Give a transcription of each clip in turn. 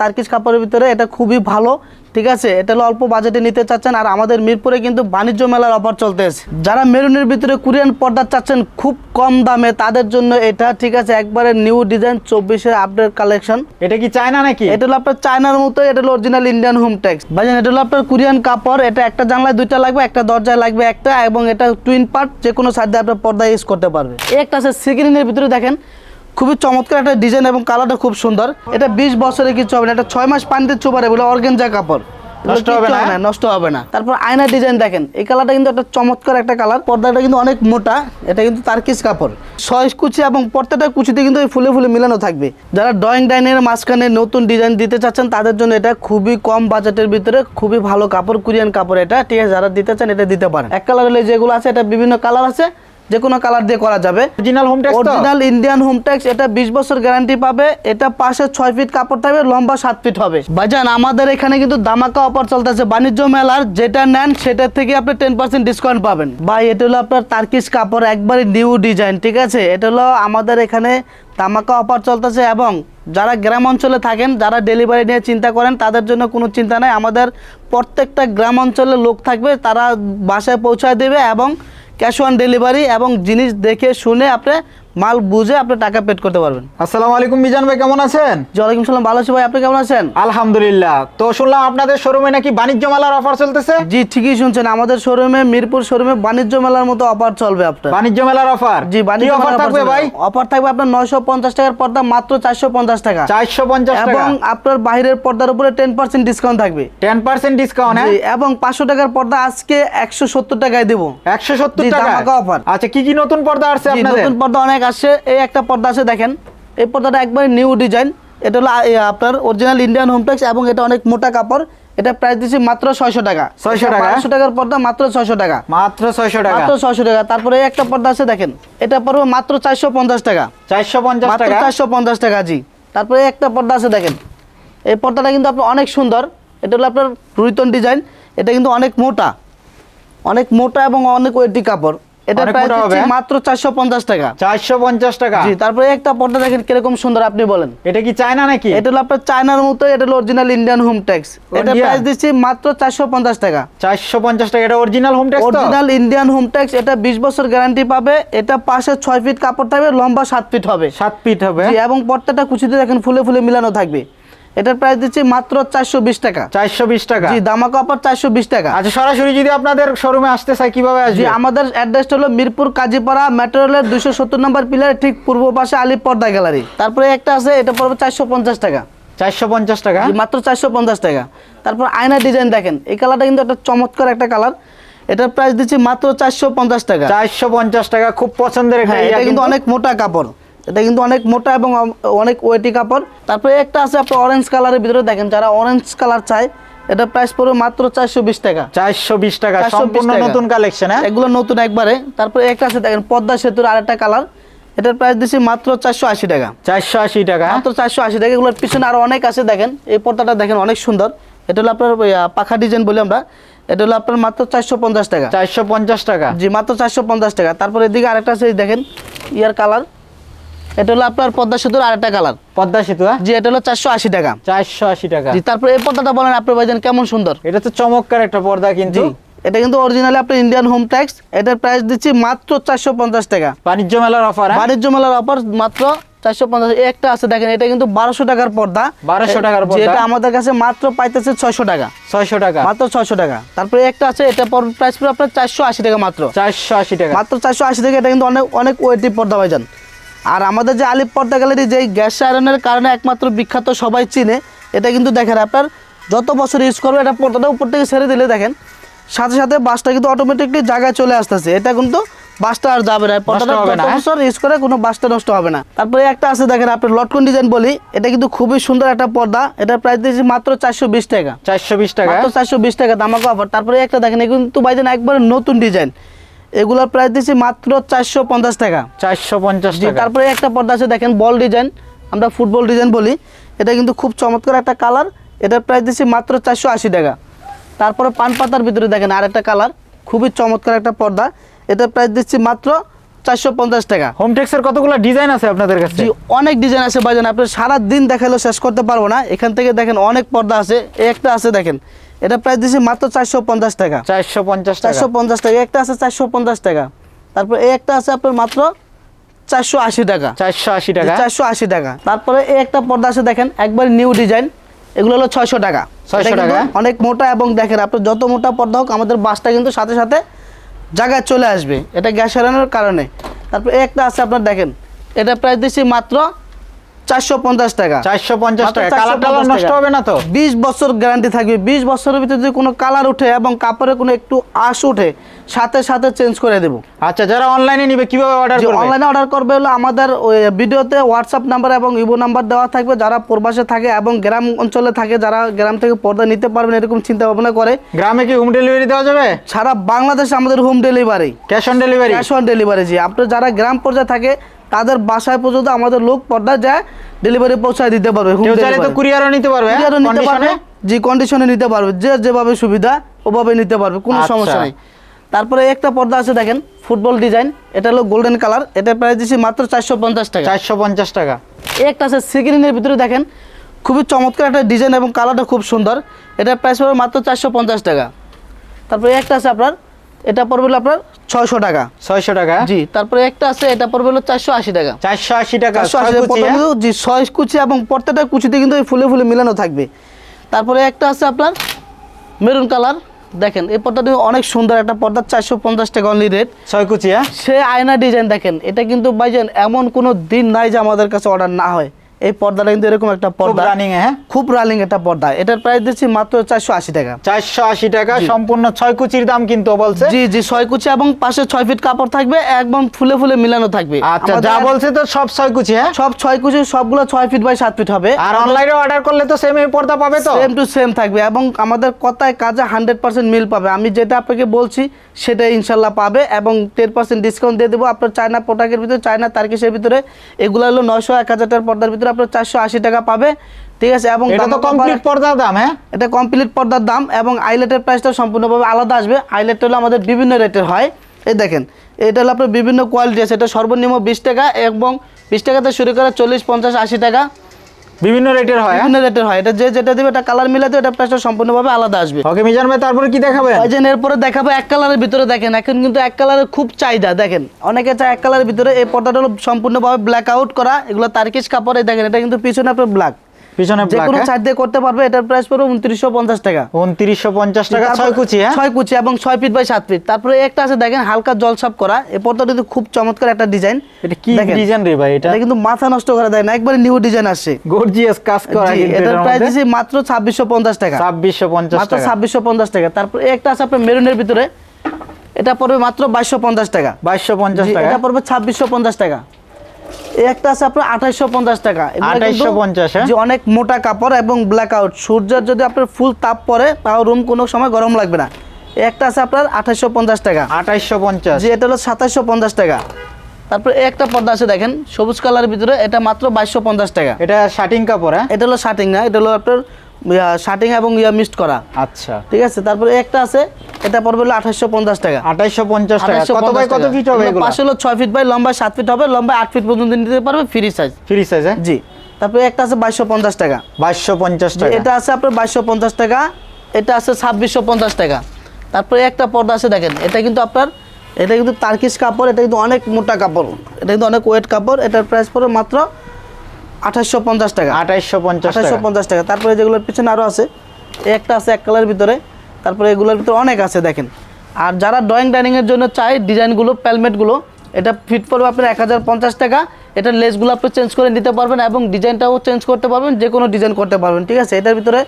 Turkish কাপড়ের ভিতরে এটা খুবই ভালো ঠিক আছে? এটা হলো অল্প বাজেটে নিতে চাচ্ছেন আর আমাদের মিরপুরে কিন্তু বাণিজ্য মেলার অফার চলতেছে। যারা মেরুনের ভিতরে কোরিয়ান পর্দা চাচ্ছেন খুব কম দামে তাদের জন্য এটা ঠিক আছে একবারে নিউ ডিজাইন চব্বিশের আপডেট কালেকশন এটা কি চায়না নাকি? এটা হলো আপনার চায়নার মতো এটা হলো অরিজিনাল ইন্ডিয়ান হোম ট্যাক্স ভাইজান এটা হলো আপনার কোরিয়ান কাপড় এটা একটা জানলায় দুইটা লাগবে একটা দরজায় লাগবে একটা এবং এটা টুইন পার্ট যে কোনো সাইড আপনার পর্দা ইউজ করতে পারবে। একটা আছে সিগ্রিনের ভিতরে দেখেন খুবই চমৎকার একটা ডিজাইন এবং কালারটা খুব সুন্দর। এটা বিশ বছরে কিছু হবে না এটা ছয় মাস পানিতে চুবারে বলে অর্গেনজা কাপড়। নষ্ট হবে না? নষ্ট হবে না। তারপর আয়না ডিজাইন দেখেন এই কালারটা কিন্তু একটা চমৎকার একটা কালার পর্দাটা কিন্তু অনেক মোটা এটা কিন্তু তার্কিস কাপড়। ছয় কুচি এবং প্রত্যেকটা কুচিতে কিন্তু এই ফুলে ফুলে মিলানো থাকবে। যারা ড্রয়িং ডাইনের মাঝখানে নতুন ডিজাইন দিতে চাচ্ছেন তাদের জন্য এটা খুবই কম বাজেটের ভিতরে খুবই ভালো কাপড় কোরিয়ান কাপড় এটা। ঠিক আছে যারা দিতে চান এটা দিতে পারেন। এক কালার হলে যেগুলো আছে এটা বিভিন্ন কালার আছে। যে কোনো কালার দিয়ে করা যাবে। Original home tex original Indian home tex এটা বিশ বছর গ্যারান্টি পাবে এটা পাশে ছয় ফিট কাপড় থাকবে লম্বা সাত ফিট হবে। ভাইজান আমাদের এখানে কিন্তু দামাকা অফার চলতেছে বাণিজ্য মেলার যেটা নেন সেটার থেকে আপনি টেন পার্সেন্ট ডিসকাউন্ট পাবেন। ভাই এটা হলো আপনার তার্কিশ কাপড় একবারে নিউ ডিজাইন ঠিক আছে? এটা হলো আমাদের এখানে দামাকা অফার চলতেছে এবং যারা গ্রাম অঞ্চলে থাকেন যারা ডেলিভারি নিয়ে চিন্তা করেন তাদের জন্য কোনো চিন্তা নাই। আমাদের প্রত্যেকটা গ্রাম অঞ্চলে লোক থাকবে তারা বাসায় পৌঁছায় দেবে এবং ক্যাশ অন ডেলিভারি এবং জিনিস দেখে শুনে আপনি মাল বুঝে আপনি টাকা পেড করতে পারবেন। আসসালামু আলাইকুম মিজান ভাই কেমন আছেন? ওয়ালাইকুম সালাম ভালো আছি ভাই আপনি কেমন আছেন? আলহামদুলিল্লাহ। তো শুনলাম আপনাদের শোরুমে নাকি বাণিজ্য মেলার অফার চলতেছে? জি ঠিকই শুনছেন আমাদের শোরুমে মিরপুর শোরুমে বাণিজ্য মেলার মতো অফার চলবে আপনার। বাণিজ্য মেলার অফার জি বাণিজ্য অফার থাকবে ভাই? অফার থাকবে আপনার নয়শো পঞ্চাশ টাকার পর্দা মাত্র চারশো পঞ্চাশ টাকা। চারশো পঞ্চাশ টাকা? এবং আপনার বাইরের পর্দার উপরে টেন পার্সেন্ট ডিসকাউন্ট থাকবে। টেন পার্সেন্ট ডিসকাউন্ট হ্যাঁ? এবং পাঁচশো টাকার পর্দা আজকে একশো সত্তর টাকায় দেবো। একশো সত্তর জি, টাকা? অফার আচ্ছা কি কি নতুন পর্দা আসছে আপনাদের? নতুন পর্দা অনেক আসছে এই একটা পর্দা আছে দেখেন। এই পর্দাটা একবারে নিউ ডিজাইন এটা হলো আপনার অরিজিনাল ইন্ডিয়ান হোমটেক্স এবং এটা অনেক মোটা কাপড়। এটা প্রাইস দিচ্ছি মাত্র ছয়শো টাকা। 600 টাকা? পাঁচশো টাকার পর্দা মাত্র ছয়শো টাকা। মাত্র ছয়শো টাকা? মাত্র ছয়শো টাকা। তারপরে একটা পর্দা আছে দেখেন। এটা পড়বে মাত্র চারশো পঞ্চাশ টাকা। চারশো পঞ্চাশ মাত্র চারশো পঞ্চাশ টাকা জি। তারপরে একটা পর্দা আছে দেখেন। এই পর্দাটা কিন্তু আপনার অনেক সুন্দর। এটা হলো আপনার রুইতন ডিজাইন এটা কিন্তু অনেক মোটা। অনেক মোটা এবং অনেক ওয়েটি কাপড়। এটা প্রাইস হ্যাঁ? মাত্র চারশো পঞ্চাশ টাকা। চারশো পঞ্চাশ টাকা? জি তারপরে একটা পর্দা দেখেন কীরকম সুন্দর আপনি বলেন। এটা কি চায়না নাকি? এটা হলো আপনার চায়নার মতো এটা হলো অরিজিনাল ইন্ডিয়ান হোম ট্যাক্স এটা প্রাইস দিচ্ছি মাত্র চারশো পঞ্চাশ টাকা। চারশো পঞ্চাশ টাকা এটা original home tex original Indian home tex এটা বিশ বছর গ্যারান্টি পাবে এটা পাশে ছয় ফিট কাপড় থাকবে লম্বা সাত ফিট হবে। সাত ফিট হবে? জি, এবং পর্দাটা কুচিতে দেখেন ফুলে ফুলে মিলানো থাকবে। এটার প্রাইস দিচ্ছি মাত্র চারশো বিশ টাকা। চারশো বিশ টাকা। জি দামা কাপড় চারশো বিশ টাকা। আচ্ছা সরাসরি যদি আপনাদের শোরুমে আসতে চাই কীভাবে আসবে? আমাদের অ্যাড্রেসটা হলো মিরপুর কাজীপাড়া মেট্রো রেলের দুশো সত্তর নম্বর পিলার ঠিক পূর্ব পাশে আলিপ পর্দা গ্যালারি। তারপরে একটা আছে এটা পড়বে চারশো পঞ্চাশ টাকা। চারশো পঞ্চাশ টাকা? মাত্র চারশো পঞ্চাশ টাকা। তারপর আয়না ডিজাইন দেখেন এই কালারটা কিন্তু একটা চমৎকার একটা কালার এটার প্রাইস দিচ্ছি মাত্র চারশো পঞ্চাশ টাকা। চারশো পঞ্চাশ টাকা খুব পছন্দের হ্যাঁ এটা কিন্তু। অনেক মোটা কাপড়। এটা কিন্তু অনেক মোটা এবং অনেক ওয়েটি কাপড়। তারপরে একটা আছে আপনার অরেঞ্জ কালারের ভিতরে দেখেন যারা অরেঞ্জ কালার চায় এটা প্রাইস পড়বে মাত্র চারশো বিশ টাকা। চারশো বিশ টাকা 420 সম্পূর্ণ নতুন কালেকশন হ্যাঁ? এগুলো নতুন একবারে। তারপরে একটা আছে দেখেন পদ্মা সেতুর আরেকটা কালার এটার প্রাইস দিচ্ছি মাত্র চারশো আশি টাকা। চারশো আশি টাকা হ্যাঁ? মাত্র চারশো আশি টাকা। এগুলোর পিছনে আরও অনেক আছে দেখেন। এই পর্দাটা দেখেন অনেক সুন্দর। এটা হলো আপনার পাখা ডিজাইন বলি আমরা। এটা হলো আপনার মাত্র চারশো পঞ্চাশ টাকা। চারশো পঞ্চাশ টাকা। জি মাত্র চারশো পঞ্চাশ টাকা। তারপরে এদিকে আরেকটা আছে দেখেন ইয়ার কালার এটা হলো আপনার পদ্মা সেতুর আরেকটা কালার। পদ্মা সেতু হ্যাঁ? জি এটা হলো চারশো আশি টাকা। চারশো আশি টাকা। জি তারপরে এই পর্দাটা বলেন আপনার ভাইজান কেমন সুন্দর? এটা তো চমৎকার একটা পর্দা কিন্তু। এটা কিন্তু অরিজিনালি আপনার ইন্ডিয়ান হোম ট্যাক্স এটার প্রাইস দিচ্ছি মাত্র চারশো পঞ্চাশ টাকা। বাণিজ্য মেলার অফার বাণিজ্য মেলার অফার মাত্র চারশো পঞ্চাশ। একটা আছে দেখেন এটা কিন্তু বারোশো টাকার পর্দা। 1200 টাকার এটা আমাদের কাছে মাত্র পাইতেছে ছয়শো টাকা। ছয়শো টাকা। মাত্র ছয়শো টাকা। তারপরে একটা আছে এটা প্রাইস পুরো আপনার চারশো আশি টাকা মাত্র। চারশো আশি টাকা। মাত্র চারশো আশি টাকা এটা কিন্তু অনেক অনেক ওয়েটিভ পর্দা ভাইজান। আর আমাদের যে আলিপ পর্দা গ্যালারি যে গ্যাস আয়রনের কারণে একমাত্র বিখ্যাত সবাই চিনে এটা কিন্তু দেখেন আপনার যত বছর ইউজ করবে এটা পর্দাটা উপর থেকে ছেড়ে দিলে দেখেন। সাথে সাথে বাসটা কিন্তু অটোমেটিকলি জায়গায় চলে আসতেছে। এটা কিন্তু বাসটা আর যাবে না। পর্দাটা হ্যাঁ? বছর ইউজ করে কোনো বাসটা নষ্ট হবে না। তারপরে একটা আছে দেখেন আপনার লটকন ডিজাইন বলি এটা কিন্তু খুবই সুন্দর একটা পর্দা। এটার প্রাইস দিয়েছি মাত্র চারশো বিশ টাকা। চারশো বিশ টাকা চারশো বিশ টাকা দামাকা অফার তারপরে একটা দেখেন এগুলো কিন্তু ভাইজান একবারে নতুন ডিজাইন এগুলোর প্রাইস দিচ্ছি মাত্র চারশো পঞ্চাশ টাকা। চারশো পঞ্চাশ তারপরে একটা পর্দা আছে দেখেন বল ডিজাইন আমরা ফুটবল ডিজাইন বলি। এটা কিন্তু খুব চমৎকার একটা কালার এটার প্রাইস দিচ্ছি মাত্র চারশো আশি টাকা। তারপরে পান পাতার ভিতরে দেখেন আর একটা কালার খুবই চমৎকার একটা পর্দা। এটার প্রাইস দিচ্ছি মাত্র চারশো পঞ্চাশ টাকা। হোমটেক্সের কতগুলো ডিজাইন আছে আপনাদের কাছে? জি অনেক ডিজাইন আছে ভাইজান আপনি সারা দিন দেখালেও শেষ করতে পারব না। এখান থেকে দেখেন অনেক পর্দা আছে একটা আছে দেখেন। এটা প্রাইস দিচ্ছি মাত্র চারশো পঞ্চাশ টাকা। চারশো পঞ্চাশ টাকা। চারশো পঞ্চাশ টাকা একটা আছে চারশো পঞ্চাশ টাকা। তারপর এই একটা আছে আপনার মাত্র চারশো আশি টাকা। চারশো আশি টাকা? চারশো আশি টাকা। তারপরে এই একটা পর্দা আছে দেখেন একবার নিউ ডিজাইন এগুলো হলো ছয়শো টাকা। 600 টাকা? অনেক মোটা এবং দেখেন আপনি যত মোটা পর্দা হোক আমাদের বাসটা কিন্তু সাথে সাথে জায়গায় চলে আসবে। এটা গ্যাস হারানোর কারণে। তারপর একটা আছে, আপনার দেখেন। এটা প্রায় দিচ্ছি মাত্র চারশো পঞ্চাশ টাকা। টাকা। কালার টালার নষ্ট হবে না তো? বিশ বছর গ্যারান্টি থাকবে। বিশ বছরের ভিতরে যদি কোনো কালার উঠে এবং কাপড়ে কোনো একটু আশ উঠে সাথে সাথে চেঞ্জ করে দেবো। আচ্ছা যারা অনলাইনে নিবে কীভাবে অর্ডার করবে? অনলাইনে অর্ডার করবে হলো আমাদের ভিডিওতে হোয়াটসঅ্যাপ নাম্বার এবং ইবো নাম্বার দেওয়া থাকবে। যারা প্রবাসে থাকে এবং গ্রাম অঞ্চলে থাকে যারা গ্রাম থেকে পর্দা নিতে পারবেন এরকম চিন্তা ভাবনা করে। গ্রামে কি হোম ডেলিভারি দেওয়া যাবে? সারা বাংলাদেশে আমাদের home delivery cash on delivery cash on delivery জি। আপনার যারা গ্রাম পর্যায়ে থাকে তাদের বাসায় পর্যন্ত আমাদের লোক পর্দা যায় ডেলিভারি পৌঁছায় দিতে পারবে চাইলে তো কুরিয়ারও নিতে পারবে হ্যাঁ? কুরিয়ারও নিতে পারবে জি কন্ডিশনে নিতে পারবে যে যেভাবে সুবিধা ওভাবে নিতে পারবে কোনো আচ্ছা। সমস্যা নেই। তারপরে একটা পর্দা আছে দেখেন ফুটবল ডিজাইন এটা হলো গোল্ডেন কালার এটা প্রাইস দিচ্ছি মাত্র চারশো পঞ্চাশ টাকা। চারশো পঞ্চাশ টাকা। একটা আছে সিগ্রিনের ভিতরে দেখেন খুবই চমৎকার একটা ডিজাইন এবং কালারটা খুব সুন্দর এটা প্রাইস পড়বে মাত্র চারশো পঞ্চাশ টাকা। তারপরে একটা আছে আপনার এটা পড়বে আপনার ছয়শো টাকা। ছয়শো টাকা? জি তারপরে একটা আছে এটা পড়বে হলো চারশো আশি টাকা। চারশো আশি টাকা হ্যাঁ? জি ছয় কুচি এবং প্রত্যেকটা কুচিতে কিন্তু ফুলে ফুলে মিলানো থাকবে। তারপরে একটা আছে আপনার মেরুন কালার। দেখেন এই পর্দাটি অনেক সুন্দর একটা পর্দা চারশো পঞ্চাশ টাকা অনলি রেট ছয় কুচি হ্যাঁ? সে আয়না ডিজাইন দেখেন এটা কিন্তু ভাইজান এমন কোনো দিন নাই যে আমাদের কাছে অর্ডার না হয়। এই পর্দাটা কিন্তু এরকম একটা পর্দা। রানিং হ্যাঁ? খুব রানিং একটা পর্দা। এটার প্রাইস দিচ্ছি মাত্র চারশো আশি টাকা। চারশো আশি টাকা সম্পূর্ণ ছয় কুচির দাম কিন্তু বলছে। জি জি ছয় কুচি এবং পাশে ছয় ফিট কাপড় থাকবে একদম ফুলে ফুলে মিলানো থাকবে। আচ্ছা যা বলছে তো সব ছয় কুচি হ্যাঁ? সব ছয় কুচি সবগুলো ছয় ফিট বাই সাত ফিট হবে। আর অনলাইনে অর্ডার করলে তো সেম এই পর্দা পাবে তো? সেম টু সেম থাকবে এবং আমাদের কথায় কাজে হান্ড্রেড পার্সেন্ট মিল পাবে। আমি যেটা আপনাকে বলছি সেটা ইনশাল্লাহ পাবে এবং টেন পার্সেন্ট ডিসকাউন্ট দিয়ে দেবো। আপনার চায়না প্রোডাক্টের ভিতরে চায়না তার্কিসের ভিতরে এগুলো হলো নশো এক হাজার টাকার পর্দার ভিতরে আপনার চারশো আশি টাকা পাবে। ঠিক আছে এবং এটা তো কমপ্লিট পর্দার দাম হ্যাঁ? এটা কমপ্লিট পর্দার দাম এবং আইলেটের প্রাইসটা সম্পূর্ণভাবে আলাদা আসবে। আইলেট হলো আমাদের বিভিন্ন রেটের হয়। এই দেখেন এটা হলো আপনার বিভিন্ন কোয়ালিটি আছে। এটা সর্বনিম্ন বিশ টাকা এবং বিশ টাকাতে শুরু করে চল্লিশ পঞ্চাশ আশি টাকা। বিভিন্ন রেটের হয় হ্যাঁ? বিভিন্ন রেটের হয়। এটা যে যেটা দিবে এটা কালার মিলাতে এটা প্রাইসটা সম্পূর্ণভাবে আলাদা আসবে। ওকে মিজান ভাই তারপরে কি দেখাবে ভাইজান এরপরে দেখাবো এক কালারের ভিতরে দেখেন। এখন কিন্তু এক কালারের খুব চাহিদা দেখেন। অনেকে চায় এক কালারের ভিতরে এই পর্দাটা হলো সম্পূর্ণভাবে ব্ল্যাক আউট করা এগুলো তার্কিশ কাপড়ে দেখেন এটা কিন্তু পিছনে আপনার ব্ল্যাক পিছনে যে কোনো সাইড দিয়ে করতে পারবে এটার প্রাইস পড়বে উনত্রিশশো পঞ্চাশ টাকা। উনত্রিশশো পঞ্চাশ টাকা ছয় কুচি হ্যাঁ? ছয় কুচি এবং ছয় ফিট বাই সাত ফিট তারপরে একটা আছে দেখেন হালকা জলসাপ করা। এই পর্দাটা কিন্তু খুব চমৎকার একটা ডিজাইন এটা কি ডিজাইন রে ভাই এটা? কিন্তু মাথা নষ্ট করে দেয় না একবারে নিউ ডিজাইন আসছে। গর্জিয়াস কাজ করা এটার প্রাইস মাত্র ছাব্বিশশো পঞ্চাশ টাকা। ছাব্বিশশো পঞ্চাশ মাত্র ছাব্বিশশো পঞ্চাশ টাকা। তারপর একটা আছে আপনার মেরুনের ভিতরে। এটা পড়বে মাত্র বাইশশো পঞ্চাশ টাকা। বাইশশো পঞ্চাশ টাকা। এটা পড়বে ছাব্বিশশো পঞ্চাশ টাকা। একটা আছে আপনার আঠাইশশো পঞ্চাশ টাকা। কিন্তু 2850 হ্যাঁ? যে অনেক মোটা কাপড় এবং ব্ল্যাক আউট সূর্যের যদি আপনার ফুল তাপ পড়ে তাও রুম কোনো সময় গরম লাগবে না। একটা আছে আপনার আঠাইশশো পঞ্চাশ টাকা। আঠাইশশো পঞ্চাশ। যে এটা হলো সাতাইশশো পঞ্চাশ টাকা। তারপর একটা পর্দা আছে দেখেন সবুজ কালারের ভিতরে এটা মাত্র বাইশশো পঞ্চাশ টাকা। এটা শার্টিং কাপড় হ্যাঁ? এটা হলো শার্টিং না এটা হলো আপনার শার্টিং এবং ইয়া মিক্সড করা। আচ্ছা। ঠিক আছে? তারপরে একটা আছে এটা পড়বে হলো আঠাশশো পঞ্চাশ টাকা। আঠাইশশো পঞ্চাশ টাকা। কত বাই কত ফিট হবে এগুলো পাশে হলো ছয় ফিট বাই লম্বা সাত ফিট হবে। লম্বা আট ফিট পর্যন্ত নিতে পারবে ফ্রি সাইজ ফ্রি সাইজ হ্যাঁ? জি। তারপরে একটা আছে বাইশশো পঞ্চাশ টাকা। বাইশশো পঞ্চাশ যে টাকা। এটা আছে আপনার বাইশশো পঞ্চাশ টাকা। এটা আছে ছাব্বিশশো পঞ্চাশ টাকা। তারপরে একটা পর্দা আছে দেখেন। এটা কিন্তু আপনার এটা কিন্তু তার্কিশ কাপড় এটা কিন্তু অনেক মোটা কাপড়। এটা কিন্তু অনেক ওয়েট কাপড়। এটার প্রাইস পড়বে মাত্র আঠাশশো পঞ্চাশ টাকা। আঠাইশশো পঞ্চাশ আঠাশশো পঞ্চাশ টাকা। তারপরে যেগুলোর পিছনে আরও আছে একটা আছে এক কালারের ভিতরে। তারপরে এগুলোর ভিতরে অনেক আছে দেখেন। আর যারা ড্রয়িং ডাইনিংয়ের জন্য চাই ডিজাইনগুলো প্যালমেটগুলো এটা ফিট পড়বে আপনার এক হাজার পঞ্চাশ টাকা। এটার লেসগুলো আপনি চেঞ্জ করে নিতে পারবেন এবং ডিজাইনটাও চেঞ্জ করতে পারবেন যে কোনো ডিজাইন করতে পারবেন ঠিক আছে? এটার ভিতরে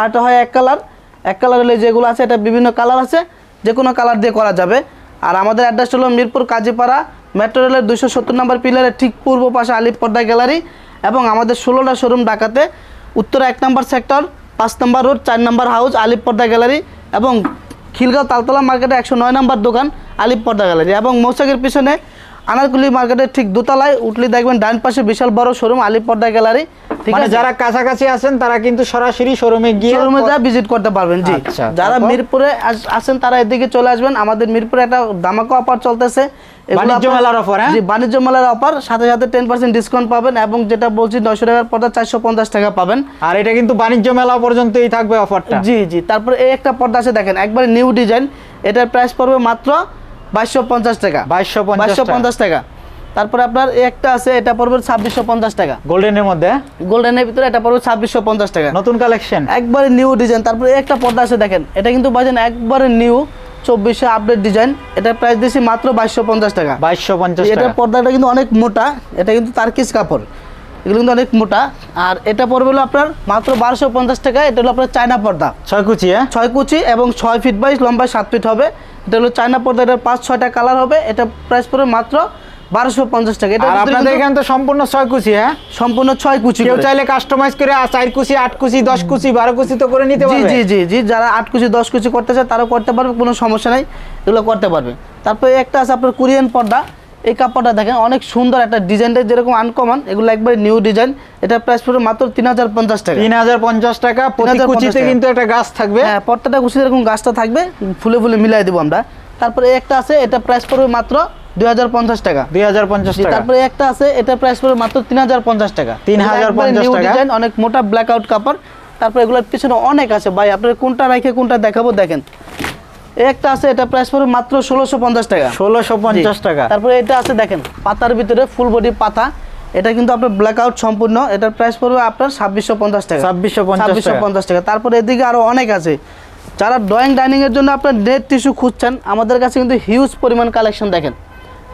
আরটা হয় এক কালার। এক কালারের যেগুলো আছে এটা বিভিন্ন কালার আছে যে কোনো কালার দিয়ে করা যাবে। আর আমাদের অ্যাড্রেস হলো মিরপুর কাজীপাড়া মেট্রো রেলের দুশো সত্তর নম্বর পিলারের ঠিক পূর্ব পাশে আলিপ পর্দা গ্যালারি। এবং আমাদের ষোলোটা শোরুম ঢাকাতে উত্তর এক নম্বর সেক্টর পাঁচ নম্বর রোড চার নম্বর হাউস আলিপ পর্দা গ্যালারি এবং খিলগাঁও তালতলা মার্কেটে একশো নয় নম্বর দোকান আলিপ পর্দা গ্যালারি এবং মৌসাকের পিছনে আনারকুলি মার্কেটের ঠিক দোতলায় উঠলে দেখবেন ডান পাশে বিশাল বড় শোরুম আলী পর্দা গ্যালারি মানে যারা কাছাকাছি আছেন তারা কিন্তু সরাসরি শোরুমে গিয়ে শোরুমে যা ভিজিট করতে পারবেন জি। আচ্ছা, যারা মিরপুরে আসেন তারা এদিকে চলে আসবেন। আমাদের মিরপুরে একটা দামাকা অফার চলতেছে। বাণিজ্য মেলার offer, হ্যাঁ? জি বাণিজ্য মেলার অফার সাথে সাথে টেন পার্সেন্ট ডিসকাউন্ট পাবেন এবং যেটা বলছি নয়শো টাকার পর্দা চারশো পঞ্চাশ টাকা পাবেন। আর এটা কিন্তু বাণিজ্য মেলা পর্যন্তই থাকবে অফারটা জি জি তারপর এই একটা পর্দা আছে দেখেন একবারে নিউ ডিজাইন এটার প্রাইস পড়বে মাত্র বাইশশো পঞ্চাশ টাকা। 2250 বাইশশো টাকা। পঞ্চাশ টাকা। তারপরে আপনার এই একটা আছে এটা পড়বে ছাব্বিশশো পঞ্চাশ টাকা। গোল্ডেনের মধ্যে? গোল্ডেনের ভিতরে এটা পড়বে ছাব্বিশশো পঞ্চাশ টাকা। নতুন কালেকশন একবারে নিউ ডিজাইন তারপরে এই একটা পর্দা আছে দেখেন এটা কিন্তু বাজেন একবারে নিউ চব্বিশে আপডেট ডিজাইন এটা প্রাইস দিয়েছি মাত্র বাইশশো পঞ্চাশ টাকা। বাইশশো পঞ্চাশ এটা পর্দাটা কিন্তু অনেক মোটা এটা কিন্তু তার্কিস কাপড় এগুলো কিন্তু অনেক মোটা। আর এটা পড়বে হলো আপনার মাত্র বারোশো পঞ্চাশ টাকা এটা হলো আপনার চায়না পর্দা। ছয় কুচি হ্যাঁ? ছয় কুচি এবং ছয় ফিট বাইশ লম্বা সাত ফিট হবে। এটা হলো চায়না পর্দা এটার পাঁচ ছয়টা কালার হবে এটা প্রাইস পড়বে মাত্র বারোশো পঞ্চাশ টাকা। এটা আর আপনাদের এখানে তো সম্পূর্ণ ছয় কুচি হ্যাঁ? সম্পূর্ণ ছয় কুচি কেউ চাইলে কাস্টমাইজ করে চার কুচি আট কুচি দশ কুচি বারো কুচি তো করে নিতে পারবে? জি জি জি যারা আট কুচি দশ কুচি করতে চায় তারাও করতে পারবে কোনো সমস্যা নেই এগুলো করতে পারবে। তারপরে একটা আছে আপনার কোরিয়ান পর্দা। এই কাপড়টা দেখেন অনেক সুন্দর একটা ডিজাইনটা যেরকম আনকমন এগুলো একবারে নিউ ডিজাইন এটা প্রাইস পড়বে মাত্র তিন হাজার পঞ্চাশ টাকা। তিন হাজার পঞ্চাশ টাকা প্রতি 3050 কুচিতে কিন্তু একটা গাছ থাকবে। হ্যাঁ পর্দাটা কুচি এরকম গাছটা থাকবে ফুলে ফুলে মিলাই দেবো আমরা। তারপরে একটা আছে এটা প্রাইস পড়বে মাত্র টাকা। তারপরে একটা আছে এটা প্রাইস পড়বে মাত্র তিন হাজার পঞ্চাশ টাকা। 3050 টাকা। অনেক মোটা ব্ল্যাক আউট কাপড়। তারপরে এগুলোর পিছনে অনেক আছে। ভাই আপনার কোনটা রেখে কোনটা দেখাবো দেখেন। একটা আছে এটা প্রাইস পড়বে মাত্র ষোলোশো পঞ্চাশ টাকা। ষোলোশো পঞ্চাশ জি। টাকা। তারপরে এটা আছে দেখেন পাতার ভিতরে ফুল বডি পাতা। এটা কিন্তু আপনার ব্ল্যাক আউট সম্পূর্ণ। এটার প্রাইস পড়বে আপনার ছাব্বিশশো পঞ্চাশ টাকা। 2650 ছাব্বিশশো পঞ্চাশ টাকা। তারপরে এদিকে আরও অনেক আছে। যারা ড্রয়িং ডাইনিং এর জন্য আপনার নেট টিস্যু খুঁজছেন আমাদের কাছে কিন্তু হিউজ পরিমাণ কালেকশন দেখেন।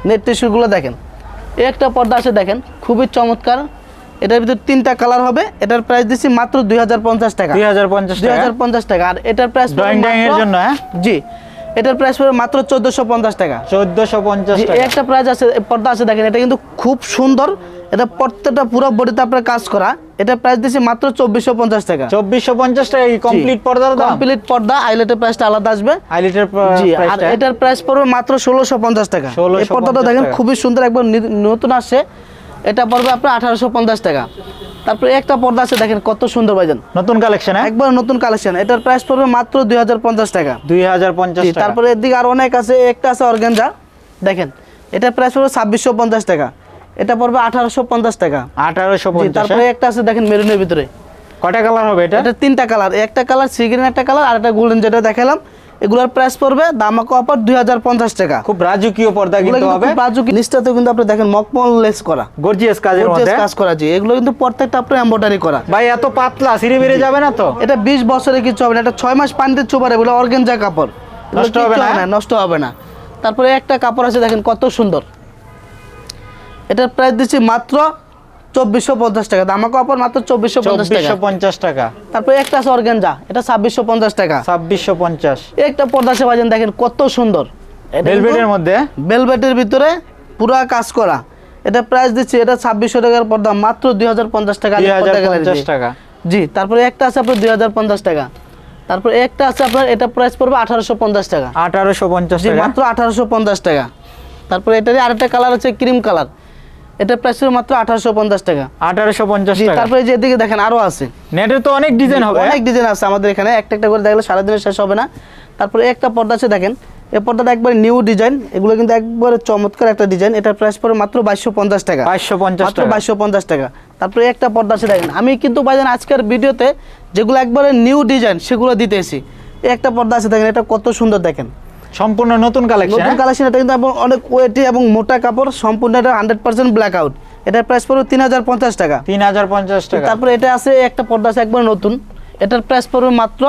নেট টিস্যুগুলো দেখেন। একটা পর্দা আছে দেখেন খুবই চমৎকার। এটার ভিতর তিনটা কালার হবে এটার প্রাইস দিচ্ছি মাত্র দুই হাজার পঞ্চাশ টাকা। দুই হাজার পঞ্চাশ টাকা। আর এটার প্রাইস এর জন্য, হ্যাঁ? জি। এটার প্রাইস পড়বে মাত্র চোদ্দশো পঞ্চাশ টাকা। চোদ্দশো পঞ্চাশ একটা প্রাইস আছে পর্দা আছে দেখেন এটা কিন্তু খুব সুন্দর। এটা প্রত্যেকটা পুরো বডিতে আপনার কাজ করা। এটা প্রাইস দিচ্ছি মাত্র চব্বিশশো পঞ্চাশ টাকা। চব্বিশশো পঞ্চাশ টাকা কমপ্লিট পর্দা কমপ্লিট পর্দা আইলেটের প্রাইসটা আলাদা আসবে। আর এটার প্রাইস পড়বে মাত্র ষোলোশো পঞ্চাশ টাকা। 1650 এই পর্দাটা দেখেন খুবই সুন্দর একবার নতুন আসছে। এটা পড়বে আপনার আঠারোশো পঞ্চাশ টাকা। তারপরে একটা পর্দা আছে দেখেন কত সুন্দর ভাইজান। নতুন কালেকশন হ্যাঁ? একবার নতুন কালেকশন এটার প্রাইস পড়বে মাত্র দুই হাজার পঞ্চাশ টাকা। দুই তারপরে এদিকে আর অনেক আছে একটা আছে অর্গেনজা দেখেন এটার প্রাইস পড়বে ছাব্বিশশো পঞ্চাশ টাকা। এটা পড়বে আঠারোশো পঞ্চাশ টাকা। আঠারোশো জি তারপরে একটা আছে দেখেন মেরুনের ভিতরে। কটা কালার হবে এটা? এটা তিনটা কালার একটা কালার সিগ্রিন একটা কালার আর একটা গোল্ডেন যেটা দেখালাম। এগুলোর প্রাইস পড়বে দামাকো অফার দুই হাজার পঞ্চাশ টাকা। খুব রাজকীয় পর্দা কিন্তু হবে। বাজুকি কিন্তু আপনি দেখেন মকমল লেস করা। গর্জিয়াস কাজের মধ্যে। কাজ করা জি এগুলো কিন্তু প্রত্যেকটা আপনার এম্বয়ডারি করা। ভাই এত পাতলা সিঁড়ি বেড়ে যাবে না তো? এটা বিশ বছরে কিছু হবে না এটা ছয় মাস পানিতে চোবারে বলে অর্গেনজা কাপড়। নষ্ট হবে না? নষ্ট হবে না। তারপরে একটা কাপড় আছে দেখেন কত সুন্দর। এটার প্রাইস দিচ্ছি মাত্র চব্বিশশো পঞ্চাশ টাকা। দামা কাপড় মাত্র চব্বিশশো পঞ্চাশ টাকা। তারপরে একটা আছে অর্গেনজা এটা ছাব্বিশশো পঞ্চাশ টাকা। ছাব্বিশশো পঞ্চাশ। একটা পর্দা আছে দেখেন কত সুন্দর। ভেলভেটের মধ্যে? ভেলভেটের ভিতরে পুরা কাজ করা। এটা প্রাইস দিচ্ছি এটা ছাব্বিশশো টাকার পর্দা মাত্র দুই হাজার পঞ্চাশ টাকা। টাকা। জি তারপরে একটা আছে আপনার দুই হাজার পঞ্চাশ টাকা। তারপরে একটা আছে আপনার এটা প্রাইস পড়বে আঠারোশো পঞ্চাশ টাকা। আঠারোশো পঞ্চাশ মাত্র আঠারোশো পঞ্চাশ টাকা। তারপরে এটারই আরেকটা কালার আছে ক্রিম কালার এটা প্রাইস পড়বে মাত্র আঠারোশো পঞ্চাশ টাকা। আঠারোশো পঞ্চাশ জি টাকা। তারপরে যে এদিকে দেখেন আরও আছে। নেটের তো অনেক ডিজাইন হবে। অনেক ডিজাইন আছে আমাদের এখানে। একটা একটা করে দেখলে সারাদিনে শেষ হবে না। তারপরে একটা পর্দা আছে দেখেন। এই পর্দাটা একবার নিউ ডিজাইন এগুলো কিন্তু একবারে চমৎকার একটা ডিজাইন এটার প্রাইস পড়ে মাত্র বাইশশো পঞ্চাশ টাকা। বাইশশো পঞ্চাশ মাত্র টাকা। বাইশশো পঞ্চাশ টাকা। তারপরে একটা পর্দা আছে দেখেন। আমি কিন্তু ভাইজান আজকের ভিডিওতে যেগুলো একবারে নিউ ডিজাইন সেগুলো দিতেছি একটা পর্দা আছে দেখেন। এটা কত সুন্দর দেখেন। সম্পূর্ণ নতুন কালেকশন নতুন কালেকশন এটা কিন্তু অনেক ওয়েটি এবং মোটা কাপড় সম্পূর্ণ এটা হান্ড্রেড পার্সেন্ট ব্ল্যাক আউট এটার প্রাইস পড়বে তিন হাজার পঞ্চাশ টাকা। তিন হাজার পঞ্চাশ টাকা। তারপরে এটা আছে একটা পর্দা আছে একবার নতুন। এটার প্রাইস পড়বে মাত্র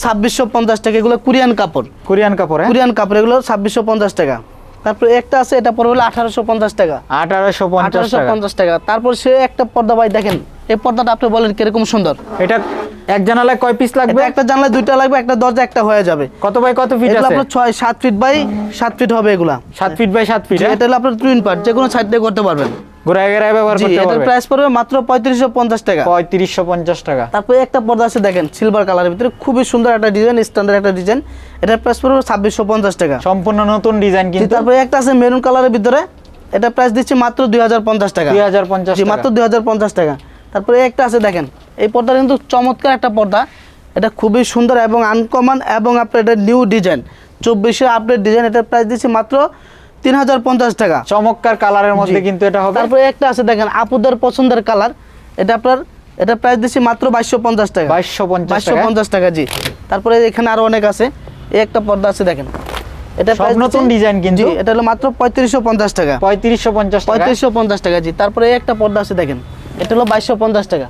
ছাব্বিশশো পঞ্চাশ টাকা। এগুলো কোরিয়ান কাপড়। কোরিয়ান কাপড় হ্যাঁ? কোরিয়ান কাপড় এগুলো ছাব্বিশশো পঞ্চাশ টাকা। তারপরে একটা আছে এটা পড়বে হলো আঠারোশো পঞ্চাশ টাকা। আঠারোশো আঠারোশো পঞ্চাশ টাকা। তারপর সে একটা পর্দা ভাই দেখেন এই পর্দাটা আপনি বলেন কীরকম সুন্দর। এটা এক জানালায় কয় পিস লাগবে? একটা জানালায় দুইটা লাগবে একটা দরজা একটা হয়ে যাবে। কত বাই কত ফিট আছে? আপনার ছয় সাত ফিট বাই 7 ফিট হবে এগুলা। 7 ফিট বাই 7 ফিট এটা হলো আপনার টুইন পার্ট যে কোনো সাইড দিয়ে করতে পারবেন। ঘুরায় ঘেরায় ব্যবহার জি করতে এটার প্রাইস পড়বে মাত্র পঁয়ত্রিশশো পঞ্চাশ টাকা। পঁয়ত্রিশশো পঞ্চাশ টাকা। তারপরে একটা পর্দা আছে দেখেন সিলভার কালারের ভিতরে। খুবই সুন্দর একটা ডিজাইন স্ট্যান্ডার্ড একটা ডিজাইন এটার প্রাইস পড়বে ছাব্বিশশো পঞ্চাশ টাকা। সম্পূর্ণ নতুন ডিজাইন কিন্তু। তারপরে একটা আছে মেরুন কালারের ভিতরে। এটা প্রাইস দিচ্ছি মাত্র দুই হাজার পঞ্চাশ টাকা। দুই হাজার পঞ্চাশ জি মাত্র দুই হাজার পঞ্চাশ টাকা। তারপরে এই একটা আছে দেখেন এই পর্দা কিন্তু চমৎকার একটা পর্দা। এটা খুবই সুন্দর এবং আনকমন এবং আপনার এটা নিউ ডিজাইন চব্বিশে আপডেট ডিজাইন এটার প্রাইস দিচ্ছি মাত্র তিন হাজার পঞ্চাশ টাকা। চমৎকার কালারের মধ্যে কিন্তু এটা হবে। তারপরে একটা আছে দেখেন আপুদের পছন্দের কালার। এটা আপনার এটা প্রাইস দিচ্ছি মাত্র বাইশশো পঞ্চাশ টাকা। বাইশশো বাইশশো টাকা? পঞ্চাশ টাকা জি। তারপরে এখানে আরও অনেক আছে। এই একটা পর্দা আছে দেখেন। এটা সব নতুন ডিজাইন কিন্তু। এটা হলো মাত্র পঁয়ত্রিশশো পঞ্চাশ টাকা। পঁয়ত্রিশশো পঞ্চাশ টাকা? পঁয়ত্রিশশো পঞ্চাশ টাকা জি। তারপরে এই একটা পর্দা আছে দেখেন। এটা হলো বাইশশো পঞ্চাশ টাকা।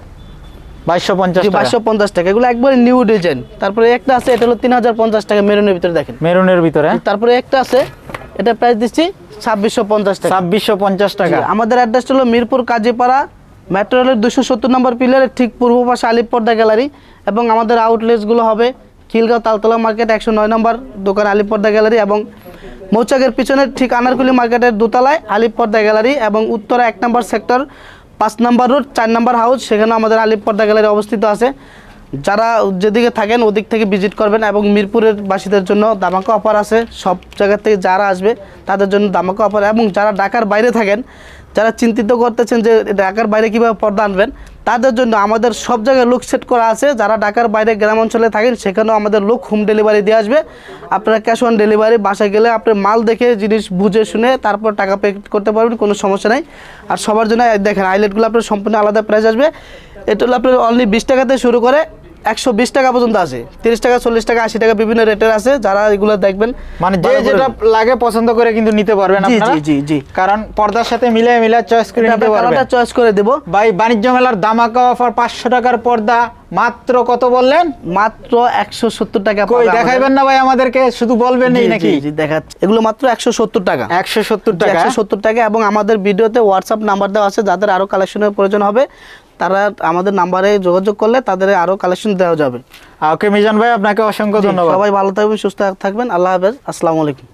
বাইশশো পঞ্চাশ বাইশশো পঞ্চাশ টাকা। এগুলো একবারে নিউ ডিজাইন তারপরে একটা আছে এটা হলো তিন হাজার পঞ্চাশ টাকা মেরুনের ভিতরে দেখেন। মেরুনের ভিতরে? তারপরে একটা আছে এটা প্রাইস দিচ্ছি ছাব্বিশশো পঞ্চাশ টাকা। ছাব্বিশশো পঞ্চাশ টাকা। আমাদের অ্যাড্রেস হলো মিরপুর কাজীপাড়া মেট্রো রেলের দুশো সত্তর নম্বর পিলারের ঠিক পূর্ব পাশে আলিপ পর্দা গ্যালারি এবং আমাদের আউটলেটসগুলো হবে খিলগাঁও তালতলা মার্কেট একশো নয় নম্বর দোকান আলিপ পর্দা গ্যালারি এবং মৌচাকের পিছনের ঠিক আনারকুলি মার্কেটের দোতলায় আলিপ পর্দা গ্যালারি এবং উত্তরা এক নম্বর সেক্টর পাঁচ নম্বর রোড চার নম্বর হাউস সেখানে আমাদের আলিপ পর্দা গ্যালারি অবস্থিত আছে। যারা যেদিকে থাকেন ওদিক থেকে ভিজিট করবেন এবং মিরপুরের বাসীদের জন্য দামাকা অফার আছে। সব জায়গা থেকে যারা আসবে, তাদের জন্য দামাকা অফার এবং যারা ঢাকার বাইরে থাকেন, যারা চিন্তিত করতেছেন যে ঢাকার বাইরে কীভাবে পর্দা আনবেন, তাদের জন্য আমাদের সব জায়গায় লুক সেট করা আছে। যারা ঢাকার বাইরে গ্রাম অঞ্চলে থাকেন, সেখানেও আমাদের লোক হোম ডেলিভারি দিয়ে আসবে। আপনারা ক্যাশ অন ডেলিভারি বাসায় গেলে আপনি মাল দেখে জিনিস বুঝে শুনে তারপর টাকা পে করতে পারবেন, কোনো সমস্যা নেই। আর সবার জন্য দেখেন আইলেটগুলো আপনার সম্পূর্ণ আলাদা প্রাইস আসবে। এটা হলো আপনার অনলি বিশ টাকাতে শুরু করে একশো বিশ টাকা পর্যন্ত আছে। তিরিশ টাকা চল্লিশ টাকা আশি টাকা বিভিন্ন রেটের আছে। যারা এগুলো দেখবেন মানে যে যেটা লাগে পছন্দ করে কিন্তু নিতে পারবেন জি জি জি জি। কারণ পর্দার সাথে মিলে মিলে চয়েস করে নিতে পারবেন। চয়েস করে দেবো। ভাই বাণিজ্য মেলার দামাকা অফার পাঁচশো টাকার পর্দা মাত্র কত বললেন? মাত্র একশো সত্তর টাকা কই। দেখাইবেন না ভাই আমাদেরকে শুধু বলবেন এই নাকি? দেখাচ্ছি। এগুলো মাত্র একশো সত্তর টাকা। একশো সত্তর টাকা? একশো সত্তর টাকা। এবং আমাদের ভিডিওতে হোয়াটসঅ্যাপ নাম্বার দেওয়া আছে যাদের আরও কালেকশনের প্রয়োজন হবে। তারা আমাদের নাম্বারে যোগাযোগ করলে তাদের আরও কালেকশন দেওয়া যাবে। ওকে মিজান ভাই আপনাকে অসংখ্য ধন্যবাদ। সবাই ভালো থাকবেন সুস্থ থাকবেন আল্লাহ হাফেজ আসসালামু আলাইকুম।